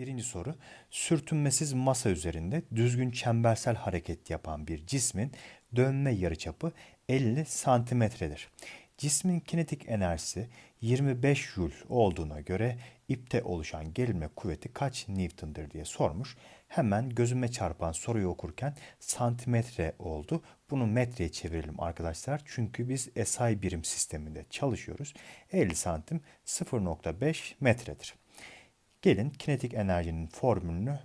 Birinci soru. Sürtünmesiz masa üzerinde düzgün çembersel hareket yapan bir cismin dönme yarıçapı 50 santimetredir. Cismin kinetik enerjisi 25 Joule olduğuna göre ipte oluşan gerilme kuvveti kaç Newton'dır diye sormuş. Hemen gözüme çarpan soruyu okurken santimetre oldu. Bunu metreye çevirelim arkadaşlar. Çünkü biz SI birim sisteminde çalışıyoruz. 50 santim 0.5 metredir. Gelin kinetik enerjinin formülünü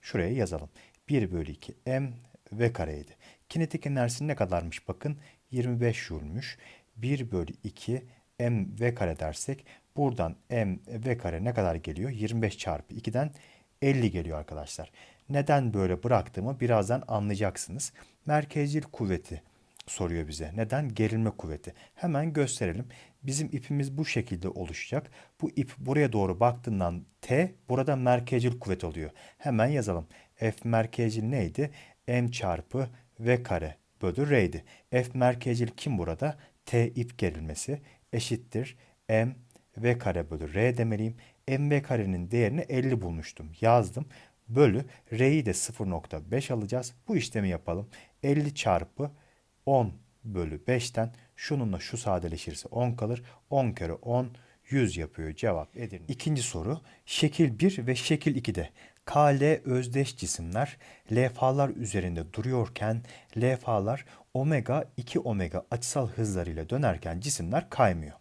şuraya yazalım. 1 bölü 2 m v kareydi. Kinetik enerjisi ne kadarmış bakın 25 joule'muş. 1 bölü 2 m v kare dersek buradan m v kare ne kadar geliyor? 25 çarpı 2'den 50 geliyor arkadaşlar. Neden böyle bıraktığımı birazdan anlayacaksınız. Merkezcil kuvveti soruyor bize. Neden? Gerilme kuvveti. Hemen gösterelim. Bizim ipimiz bu şekilde oluşacak. Bu ip buraya doğru baktığından T burada merkezcil kuvvet oluyor. Hemen yazalım. F merkezcil neydi? M çarpı V kare bölü R'ydi. F merkezcil kim burada? T ip gerilmesi eşittir. M V kare bölü R demeliyim. M V karenin değerini 50 bulmuştum. Yazdım. Bölü R'yi de 0.5 alacağız. Bu işlemi yapalım. 50 çarpı 10 bölü 5'ten şununla şu sadeleşirse 10 kalır. 10 kere 10 100 yapıyor cevap Edirne. İkinci soru şekil 1 ve şekil 2'de KL özdeş cisimler levhalar üzerinde duruyorken levhalar omega 2 omega açısal hızlarıyla dönerken cisimler kaymıyor.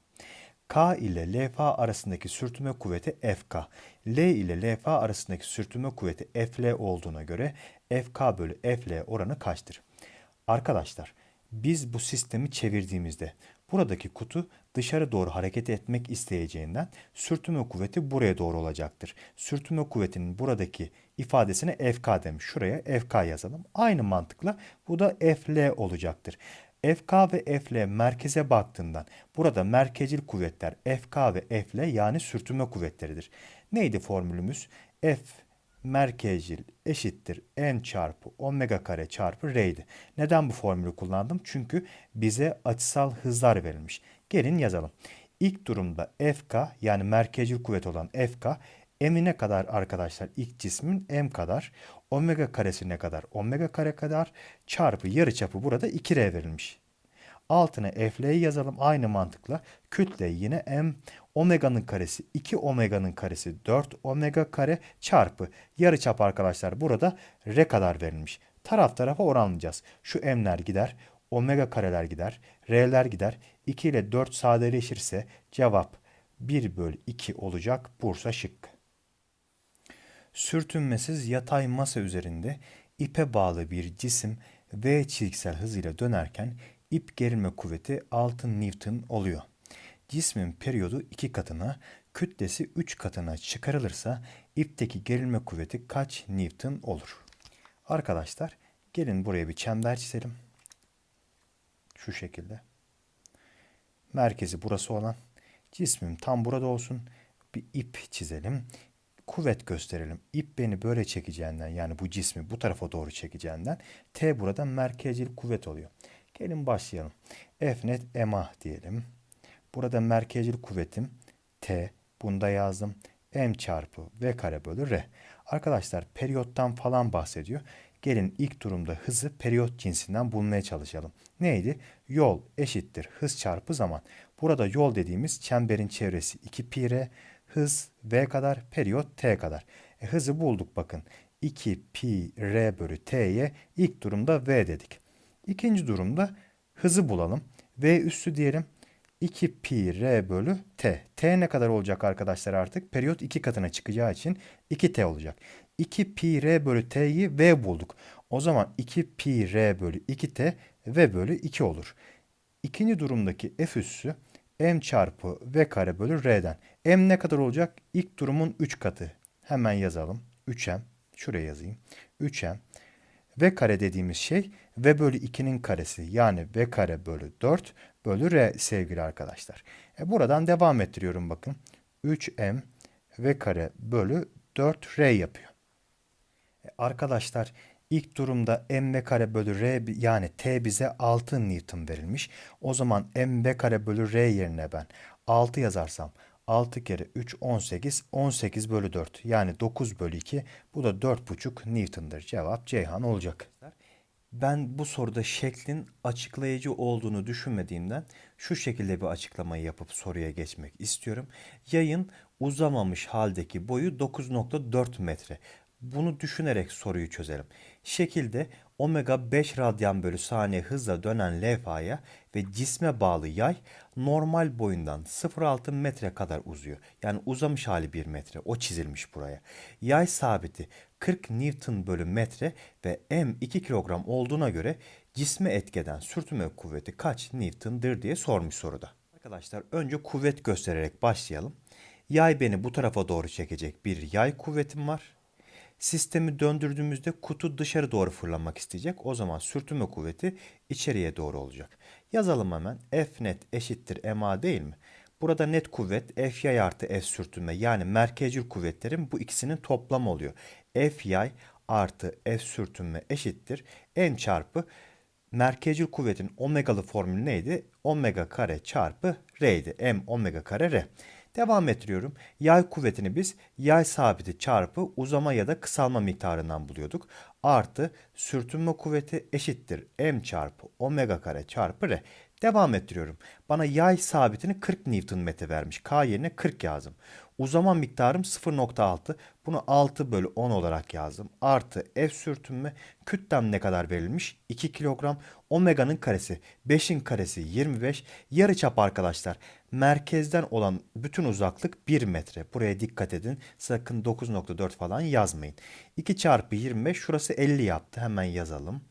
K ile levha arasındaki sürtünme kuvveti FK, L ile levha arasındaki sürtünme kuvveti FL olduğuna göre FK bölü FL oranı kaçtır? Arkadaşlar biz bu sistemi çevirdiğimizde buradaki kutu dışarı doğru hareket etmek isteyeceğinden sürtünme kuvveti buraya doğru olacaktır. Sürtünme kuvvetinin buradaki ifadesine FK demiş. Şuraya FK yazalım. Aynı mantıkla bu da FL olacaktır. FK ve FL merkeze baktığından burada merkezil kuvvetler FK ve FL yani sürtünme kuvvetleridir. Neydi formülümüz? F merkezcil eşittir m çarpı omega kare çarpı r'ydi. Neden bu formülü kullandım? Çünkü bize açısal hızlar verilmiş. Gelin yazalım. İlk durumda FK yani merkezcil kuvvet olan FK m'ine kadar arkadaşlar ilk cismin m kadar omega karesine kadar omega kare kadar çarpı yarıçapı burada 2r verilmiş. Altına f'leyi yazalım aynı mantıkla. Kütle yine m omega'nın karesi 2 omega'nın karesi 4 omega kare çarpı yarıçap arkadaşlar burada r kadar verilmiş. Taraf tarafa oranlayacağız. Şu m'ler gider, omega kareler gider, r'ler gider. 2 ile 4 sadeleşirse cevap 1 bölü 2 olacak Bursa şıkkı. Sürtünmesiz yatay masa üzerinde ipe bağlı bir cisim v çizgisel hızıyla dönerken ip gerilme kuvveti 6 Newton oluyor. Cismin periyodu 2 katına, kütlesi 3 katına çıkarılırsa ipteki gerilme kuvveti kaç Newton olur? Arkadaşlar gelin buraya bir çember çizelim. Şu şekilde. Merkezi burası olan cismim tam burada olsun. Bir ip çizelim. Kuvvet gösterelim. İp beni böyle çekeceğinden yani bu cismi bu tarafa doğru çekeceğinden T burada merkezcil kuvvet oluyor. Gelin başlayalım. F net MA diyelim. Burada merkezcil kuvvetim T. Bunda yazdım. M çarpı V kare bölü R. Arkadaşlar periyottan falan bahsediyor. Gelin ilk durumda hızı periyot cinsinden bulmaya çalışalım. Neydi? Yol eşittir hız çarpı zaman. Burada yol dediğimiz çemberin çevresi 2 pi r, hız v kadar, periyot t kadar. E, hızı bulduk bakın. 2 pi r bölü t'ye ilk durumda v dedik. İkinci durumda hızı bulalım. V üssü diyelim. 2 pi r bölü t. T ne kadar olacak arkadaşlar artık? Periyot 2 katına çıkacağı için 2t olacak. 2 pi r bölü t'yi v bulduk. O zaman 2 pi r bölü 2t v bölü 2 olur. İkinci durumdaki f üssü m çarpı v kare bölü r'den. m ne kadar olacak? İlk durumun 3 katı. Hemen yazalım. 3m. Şuraya yazayım. 3m. v kare dediğimiz şey v bölü 2'nin karesi. Yani v kare bölü 4 bölü r sevgili arkadaşlar. E buradan devam ettiriyorum bakın. 3m v kare bölü 4r yapıyor. E arkadaşlar ilk durumda mv kare bölü r yani t bize 6 Newton verilmiş. O zaman mv kare bölü r yerine ben 6 yazarsam 6 kere 3 18. 18 bölü 4. Yani 9 bölü 2. Bu da 4,5 Newton'dır. Cevap Ceyhan olacak. Ben bu soruda şeklin açıklayıcı olduğunu düşünmediğimden şu şekilde bir açıklamayı yapıp soruya geçmek istiyorum. Yayın uzamamış haldeki boyu 9.4 metre. Bunu düşünerek soruyu çözelim. Şekilde omega 5 radyan bölü saniye hızla dönen levhaya ve cisme bağlı yay normal boyundan 0.6 metre kadar uzuyor. Yani uzamış hali 1 metre. O çizilmiş buraya. Yay sabiti 40 Newton bölü metre ve M 2 kilogram olduğuna göre cisme etkeden sürtünme kuvveti kaç Newton'dır diye sormuş soruda. Arkadaşlar önce kuvvet göstererek başlayalım. Yay beni bu tarafa doğru çekecek bir yay kuvvetim var. Sistemi döndürdüğümüzde kutu dışarı doğru fırlamak isteyecek. O zaman sürtünme kuvveti içeriye doğru olacak. Yazalım hemen. F net eşittir ma değil mi? Burada net kuvvet F yay artı F sürtünme yani merkezcil kuvvetlerin bu ikisinin toplamı oluyor. F yay artı F sürtünme eşittir. M çarpı merkezcil kuvvetin omegalı formülü neydi? Omega kare çarpı R'ydi. M omega kare R. Devam ettiriyorum. Yay kuvvetini biz yay sabiti çarpı uzama ya da kısalma miktarından buluyorduk. Artı sürtünme kuvveti eşittir m çarpı omega kare çarpı r. Devam ettiriyorum. Bana yay sabitini 40 Newton metre vermiş. K yerine 40 yazdım. Uzama miktarım 0.6. Bunu 6 bölü 10 olarak yazdım. Artı F sürtünme kütlem ne kadar verilmiş? 2 kilogram. Omega'nın karesi 5'in karesi 25. Yarıçap arkadaşlar. Merkezden olan bütün uzaklık 1 metre. Buraya dikkat edin. Sakın 9.4 falan yazmayın. 2 çarpı 25 şurası 50 yaptı. Hemen yazalım.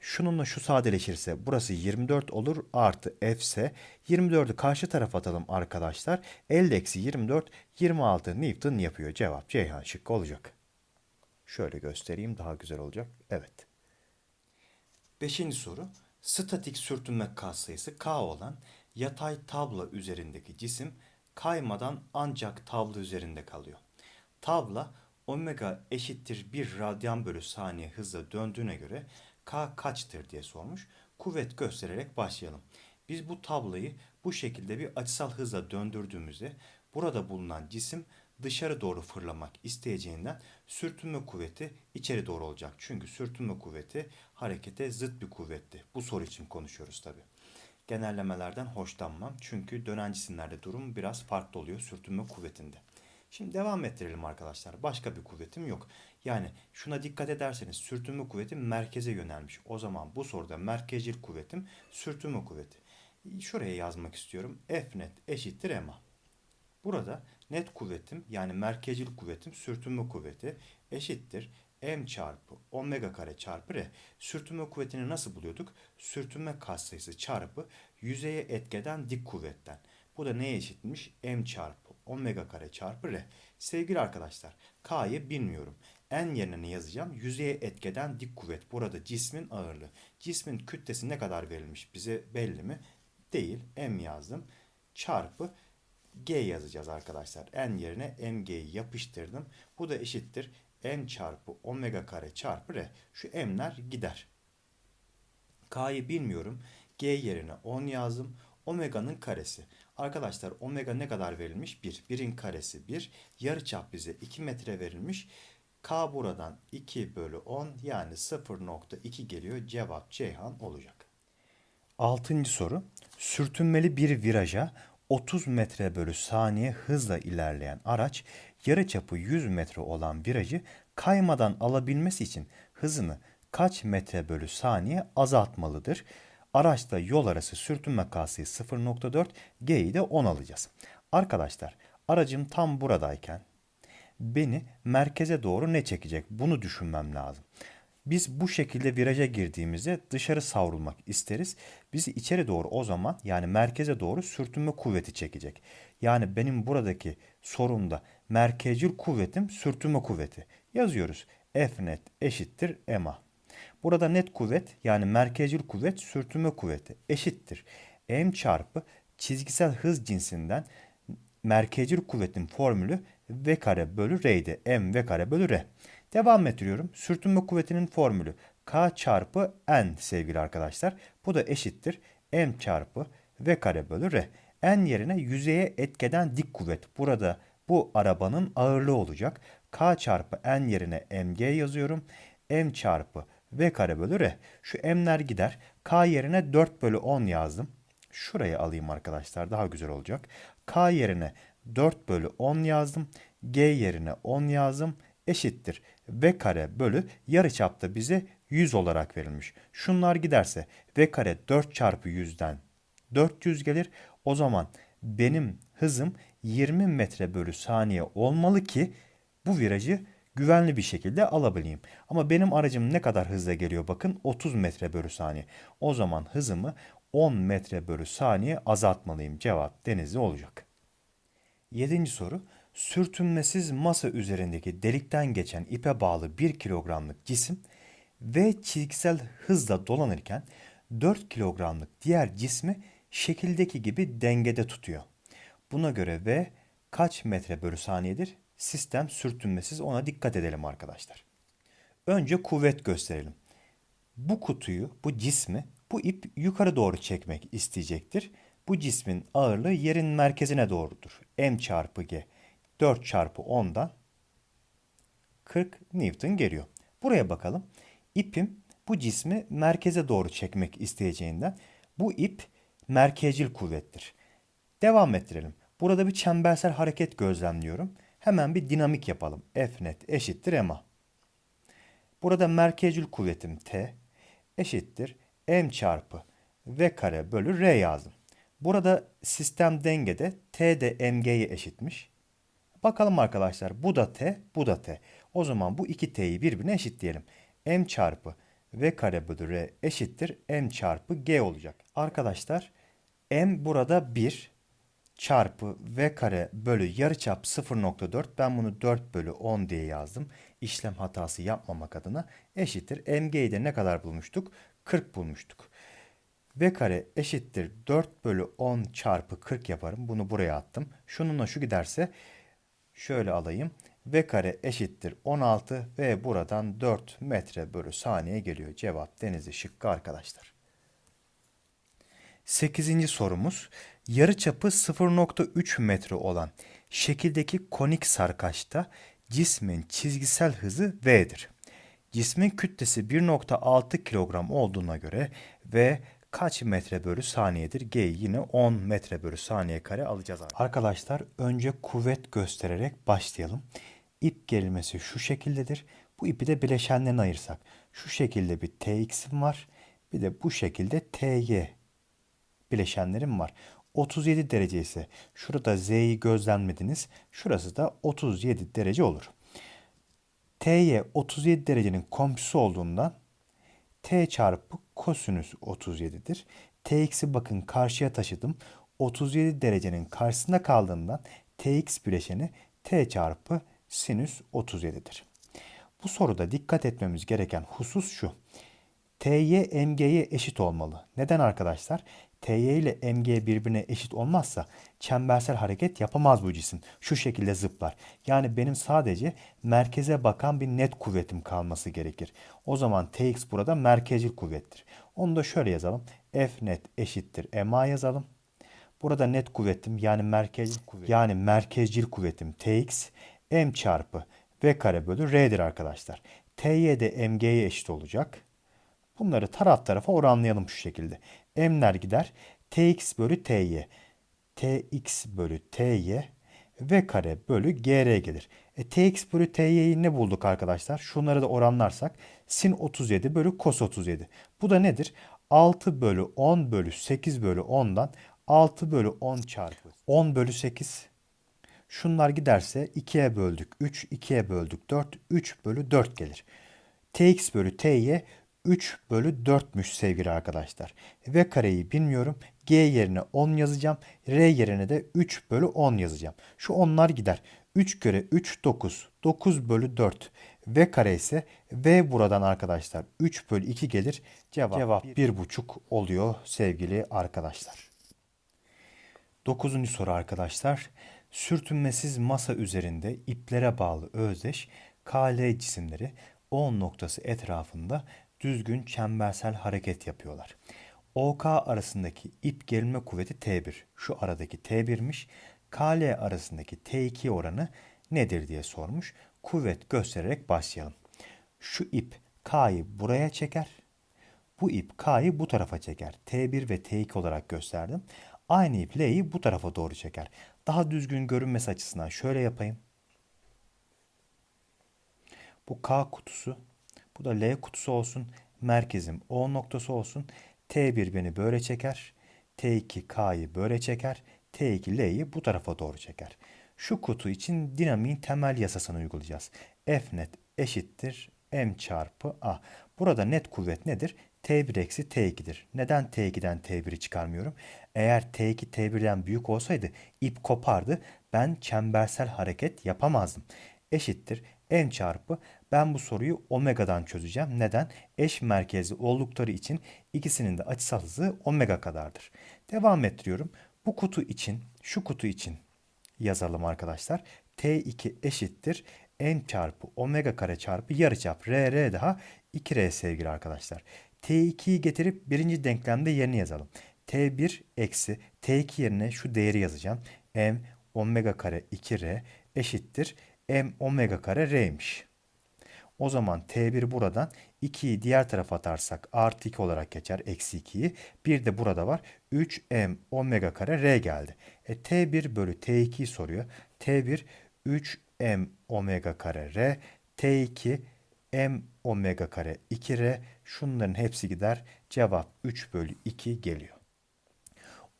Şununla şu sadeleşirse burası 24 olur artı f ise 24'ü karşı tarafa atalım arkadaşlar. 50 eksi 24 26 Newton yapıyor. Cevap Ceyhan şıkkı olacak. Şöyle göstereyim daha güzel olacak. Evet. Beşinci soru. Statik sürtünme katsayısı K olan yatay tabla üzerindeki cisim kaymadan ancak tabla üzerinde kalıyor. Tabla omega eşittir 1 radyan bölü saniye hızla döndüğüne göre K kaçtır diye sormuş. Kuvvet göstererek başlayalım. Biz bu tablayı bu şekilde bir açısal hızla döndürdüğümüzde burada bulunan cisim dışarı doğru fırlamak isteyeceğinden sürtünme kuvveti içeri doğru olacak. Çünkü sürtünme kuvveti harekete zıt bir kuvvetti. Bu soru için konuşuyoruz tabi. Genellemelerden hoşlanmam. Çünkü dönen cisimlerde durum biraz farklı oluyor sürtünme kuvvetinde. Şimdi devam ettirelim arkadaşlar. Başka bir kuvvetim yok. Yani şuna dikkat ederseniz sürtünme kuvveti merkeze yönelmiş. O zaman bu soruda merkezcil kuvvetim sürtünme kuvveti. Şuraya yazmak istiyorum. F net eşittir MA. Burada net kuvvetim yani merkezcil kuvvetim sürtünme kuvveti eşittir m çarpı omega kare çarpı r. Sürtünme kuvvetini nasıl buluyorduk? Sürtünme katsayısı çarpı yüzeye etkeden dik kuvvetten. Bu da neye eşitmiş? m çarpı omega kare çarpı r. Sevgili arkadaşlar k'yı bilmiyorum. N yerine ne yazacağım? Yüzeye etkeden dik kuvvet. Burada cismin ağırlığı. Cismin kütlesi ne kadar verilmiş bize belli mi? Değil. M yazdım. Çarpı G yazacağız arkadaşlar. N yerine mg'yi yapıştırdım. Bu da eşittir m çarpı omega kare çarpı r. Şu m'ler gider. K'yı bilmiyorum. G yerine 10 yazdım. Omega'nın karesi. Arkadaşlar omega ne kadar verilmiş? 1. 1'in karesi 1. Yarıçap bize 2 metre verilmiş. K buradan 2 bölü 10 yani 0.2 geliyor. Cevap Ceyhan olacak. Altıncı soru. Sürtünmeli bir viraja 30 metre bölü saniye hızla ilerleyen araç yarıçapı 100 metre olan virajı kaymadan alabilmesi için hızını kaç metre bölü saniye azaltmalıdır? Araçla yol arası sürtünme katsayısı 0.4, G'yi de 10 alacağız. Arkadaşlar aracım tam buradayken beni merkeze doğru ne çekecek? Bunu düşünmem lazım. Biz bu şekilde viraja girdiğimizde dışarı savrulmak isteriz. Bizi içeri doğru o zaman yani merkeze doğru sürtünme kuvveti çekecek. Yani benim buradaki sorumda merkezcil kuvvetim sürtünme kuvveti. Yazıyoruz. F net eşittir MA. Burada net kuvvet yani merkezcil kuvvet sürtünme kuvveti eşittir. M çarpı çizgisel hız cinsinden merkezcil kuvvetin formülü V kare bölü R'ydi. M V kare bölü R. Devam ettiriyorum. Sürtünme kuvvetinin formülü K çarpı N sevgili arkadaşlar. Bu da eşittir M çarpı V kare bölü R. N yerine yüzeye etkeden dik kuvvet. Burada bu arabanın ağırlığı olacak. K çarpı N yerine mg yazıyorum. M çarpı V kare bölü R. Şu M'ler gider. K yerine 4 bölü 10 yazdım. Şurayı alayım arkadaşlar daha güzel olacak. K yerine 4 bölü 10 yazdım. G yerine 10 yazdım. Eşittir. V kare bölü yarıçapta bize 100 olarak verilmiş. Şunlar giderse V kare 4 çarpı 100'den 400 gelir. O zaman benim hızım 20 metre bölü saniye olmalı ki bu virajı güvenli bir şekilde alabileyim. Ama benim aracım ne kadar hızla geliyor bakın 30 metre bölü saniye. O zaman hızımı 10 metre bölü saniye azaltmalıyım. Cevap denizli olacak. Yedinci soru. Sürtünmesiz masa üzerindeki delikten geçen ipe bağlı 1 kilogramlık cisim ve çizgisel hızla dolanırken 4 kilogramlık diğer cismi şekildeki gibi dengede tutuyor. Buna göre V kaç metre bölü saniyedir? Sistem sürtünmesiz ona dikkat edelim arkadaşlar. Önce kuvvet gösterelim. Bu kutuyu, bu cismi bu ip yukarı doğru çekmek isteyecektir. Bu cismin ağırlığı yerin merkezine doğrudur. M çarpı G 4 çarpı 10'dan 40 Newton geliyor. Buraya bakalım. İpim bu cismi merkeze doğru çekmek isteyeceğinden bu ip merkezcil kuvvettir. Devam ettirelim. Burada bir çembersel hareket gözlemliyorum. Hemen bir dinamik yapalım. F net eşittir MA. Burada merkezcil kuvvetim T eşittir M çarpı V kare bölü R yazdım. Burada sistem dengede T de MG'ye eşitmiş. Bakalım arkadaşlar bu da T, bu da T. O zaman bu iki T'yi birbirine eşitleyelim. M çarpı V kare bölü R eşittir M çarpı G olacak. Arkadaşlar M burada 1 çarpı V kare bölü yarıçap 0.4. Ben bunu 4 bölü 10 diye yazdım. İşlem hatası yapmamak adına eşittir. MG'yi de ne kadar bulmuştuk? 40 bulmuştuk. V kare eşittir 4 bölü 10 çarpı 40 yaparım. Bunu buraya attım. Şununla şu giderse şöyle alayım. V kare eşittir 16 ve buradan 4 metre bölü saniye geliyor. Cevap denizi şıkkı arkadaşlar. 8. sorumuz yarıçapı 0.3 metre olan şekildeki konik sarkaçta cismin çizgisel hızı V'dir. Cismin kütlesi 1.6 kilogram olduğuna göre V kaç metre bölü saniyedir? G yine 10 metre bölü saniye kare alacağız. Arkadaşlar önce kuvvet göstererek başlayalım. İp gerilmesi şu şekildedir. Bu ipi de bileşenlerine ayırsak. Şu şekilde bir TX'im var. Bir de bu şekilde TY bileşenlerim var. 37 derece ise şurada Z'yi gözlemlediniz. Şurası da 37 derece olur. T'ye 37 derecenin komşusu olduğundan T çarpı kosinüs 37'dir. Tx'i bakın karşıya taşıdım. 37 derecenin karşısında kaldığından Tx bileşeni T çarpı sinüs 37'dir. Bu soruda dikkat etmemiz gereken husus şu. Ty mg'ye eşit olmalı. Neden arkadaşlar? Ty ile mg birbirine eşit olmazsa çembersel hareket yapamaz bu cisim. Şu şekilde zıplar. Yani benim sadece merkeze bakan bir net kuvvetim kalması gerekir. O zaman Tx burada merkezcil kuvvettir. Onu da şöyle yazalım. F net eşittir ma yazalım. Burada net kuvvetim yani merkezcil kuvvet yani merkezcil kuvvetim Tx m çarpı v kare bölü r'dir arkadaşlar. Ty de mg'ye eşit olacak. Bunları taraf tarafa oranlayalım şu şekilde. M'ler gider. Tx bölü Ty. Tx bölü Ty v kare bölü gr gelir. E, Tx bölü Ty'yi ne bulduk arkadaşlar? Şunları da oranlarsak sin 37 bölü kos 37. Bu da nedir? 6 bölü 10 bölü 8 bölü 10'dan 6 bölü 10 çarpı 10 bölü 8 Şunlar giderse 2'ye böldük 3, 2'ye böldük 4, 3 bölü 4 gelir. Tx bölü Ty 3 bölü 4'müş sevgili arkadaşlar. V kareyi bilmiyorum. G yerine 10 yazacağım. R yerine de 3 bölü 10 yazacağım. Şu 10'lar gider. 3 kere 3 9. 9 bölü 4. V kare ise V buradan arkadaşlar 3 bölü 2 gelir. Cevap, Cevap 1,5 oluyor sevgili arkadaşlar. 9. soru arkadaşlar. Sürtünmesiz masa üzerinde iplere bağlı özdeş KL cisimleri O noktası etrafında düzgün çembersel hareket yapıyorlar. OK arasındaki ip gerilme kuvveti T1. Şu aradaki T1'miş. KL arasındaki T2 oranı nedir diye sormuş. Kuvvet göstererek başlayalım. Şu ip K'yı buraya çeker. Bu ip K'yı bu tarafa çeker. T1 ve T2 olarak gösterdim. Aynı ip L'yi bu tarafa doğru çeker. Daha düzgün görünmesi açısından şöyle yapayım. Bu K kutusu, bu da L kutusu olsun. Merkezim O noktası olsun. T1 beni böyle çeker. T2 K'yı böyle çeker. T2 L'yi bu tarafa doğru çeker. Şu kutu için dinamiğin temel yasasını uygulayacağız. F net eşittir M çarpı A. Burada net kuvvet nedir? T1 eksi T2'dir. Neden T2'den T1'i çıkarmıyorum? Eğer T2 T1'den büyük olsaydı ip kopardı. Ben çembersel hareket yapamazdım. Eşittir M çarpı ben bu soruyu omega'dan çözeceğim. Neden? Eş merkezli oldukları için ikisinin de açısal hızı omega kadardır. Devam ettiriyorum. Bu kutu için, şu kutu için yazalım arkadaşlar. T2 eşittir n çarpı omega kare çarpı yarıçap r daha 2r sevgili arkadaşlar. T2'yi getirip birinci denklemde yerine yazalım. T1 eksi T2 yerine şu değeri yazacağım. m omega kare 2r eşittir m omega kare r'ymiş. O zaman T1 buradan 2'yi diğer tarafa atarsak artı 2 olarak geçer. Eksi 2'yi. Bir de burada var. 3m omega kare r geldi. E, T1 bölü T2'yi soruyor. T1 3m omega kare r. T2 m omega kare 2r. Şunların hepsi gider. Cevap 3 bölü 2 geliyor.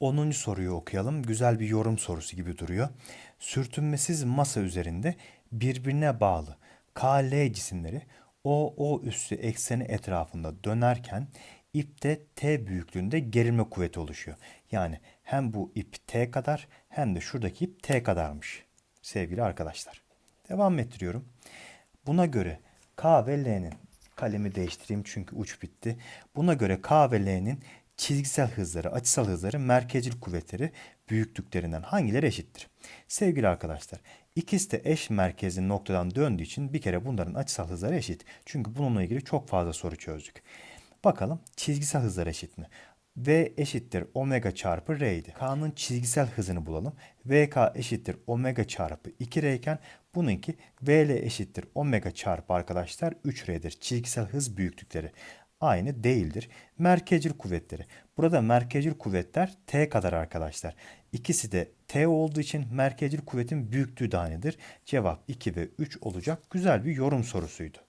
10. soruyu okuyalım. Güzel bir yorum sorusu gibi duruyor. Sürtünmesiz masa üzerinde birbirine bağlı KL cisimleri OO üssü ekseni etrafında dönerken ipte T büyüklüğünde gerilme kuvveti oluşuyor. Yani hem bu ip T kadar hem de şuradaki ip T kadarmış sevgili arkadaşlar. Devam ettiriyorum. Buna göre K ve L'nin kalemi değiştireyim çünkü uç bitti. Buna göre K ve L'nin çizgisel hızları, açısal hızları, merkezcil kuvvetleri büyüklüklerinden hangileri eşittir? Sevgili arkadaşlar, ikisi de eş merkezli noktadan döndüğü için bir kere bunların açısal hızları eşit. Çünkü bununla ilgili çok fazla soru çözdük. Bakalım çizgisel hızlar eşit mi? V eşittir omega çarpı R idi. K'nın çizgisel hızını bulalım. VK eşittir omega çarpı 2R iken bununki VL eşittir omega çarpı arkadaşlar 3R'dir. Çizgisel hız büyüklükleri aynı değildir. Merkezcil kuvvetleri. Burada merkezcil kuvvetler T kadar arkadaşlar. İkisi de T olduğu için merkezcil kuvvetin büyüklüğü de aynıdır. Cevap 2 ve 3 olacak. Güzel bir yorum sorusuydu.